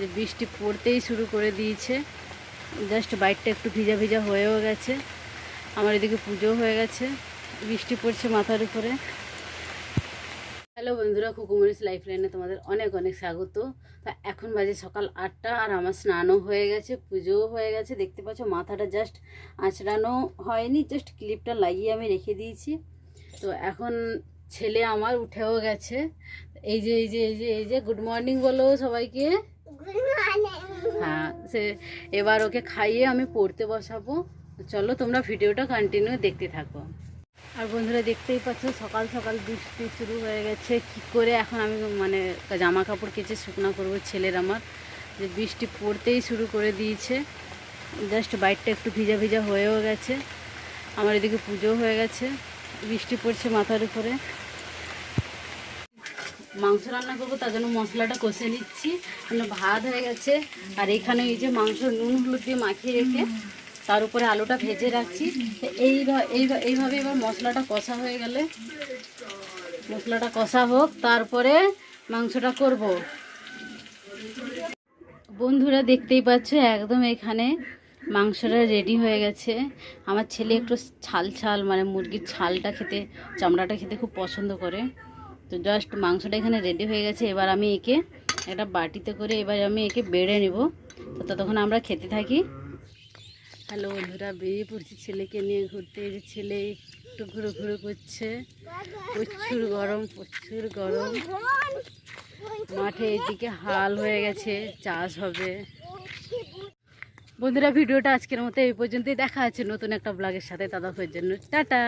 যে বৃষ্টি পড়তেই শুরু করে দিয়েছে। জাস্ট বাইকটা একটু ভিজা ভিজা হয়েও গেছে। আমার এদিকে পুজো হয়ে গেছে। বৃষ্টি পড়ছে মাথার উপরে। হ্যালো বন্ধুরা কুকুমরিস লাইফ লাইনে তোমাদের অনেক অনেক স্বাগত। তা এখন বাজে সকাল আটটা আর আমার স্নানও হয়ে গেছে, পুজোও হয়ে গেছে। দেখতে পাচ্ছ মাথাটা জাস্ট আঁচড়ানো হয়নি, জাস্ট ক্লিপটা লাগিয়ে আমি রেখে দিয়েছি। তো এখন ছেলে আমার উঠেও গেছে। এই যে এই যে এই যে এই যে, গুড মর্নিং বলো সবাইকে। হ্যাঁ সে এবার ওকে খাইয়ে আমি পড়তে বসাবো। চলো তোমরা ভিডিওটা কন্টিনিউ দেখতে থাকো। আর বন্ধুরা দেখতেই পাচ্ছ, সকাল সকাল বৃষ্টি শুরু হয়ে গেছে। কি করে এখন আমি মানে জামা কাপড় কেচে শুকনো করব ছেলের আমার। যে বৃষ্টি পড়তেই শুরু করে দিয়েছে। জাস্ট বাইকটা একটু ভিজা ভিজা হয়েও গেছে। আমার এদিকে পুজো হয়ে গেছে। বৃষ্টি পড়ছে মাথার উপরে। মাংস রান্না করব, তার জন্য মশলাটা কষে নিচ্ছি। ভাত হয়ে গেছে। আর এখানে এই যে মাংস, নুন, হলুদ দিয়ে মাখিয়ে রেখে তার উপরে আলুটা ভেজে রাখছি। এইভাবে এবার মশলাটা কষা হয়ে গেলে, মশলাটা কষা হোক, তারপরে মাংসটা করব। বন্ধুরা, দেখতেই পাচ্ছ, একদম এখানে মাংসটা রেডি হয়ে গেছে। আমার ছেলে একটু ছাল ছাল মানে মুরগির ছালটা খেতে, চামড়াটা খেতে খুব পছন্দ করে। তো জাস্ট মাংসটা এখানে রেডি হয়ে গেছে। এবার আমি একে একটা বাটিতে করে এবার আমি একে বেড়ে নেব। তো ততক্ষণ আমরা খেতে থাকি। হ্যালো বন্ধুরা, বেরিয়ে পড়ছি ছেলেকে নিয়ে ঘুরতে। যে ছেলে একটু ঘুরো ঘুরো করছে। প্রচুর গরম প্রচুর গরম। মাঠে এদিকে হাল হয়ে গেছে, চাষ হবে। বন্ধুরা, ভিডিওটা আজকের মতো এই পর্যন্তই। দেখা আছে নতুন একটা ব্লগের সাথে। ততক্ষণের জন্য টাটা।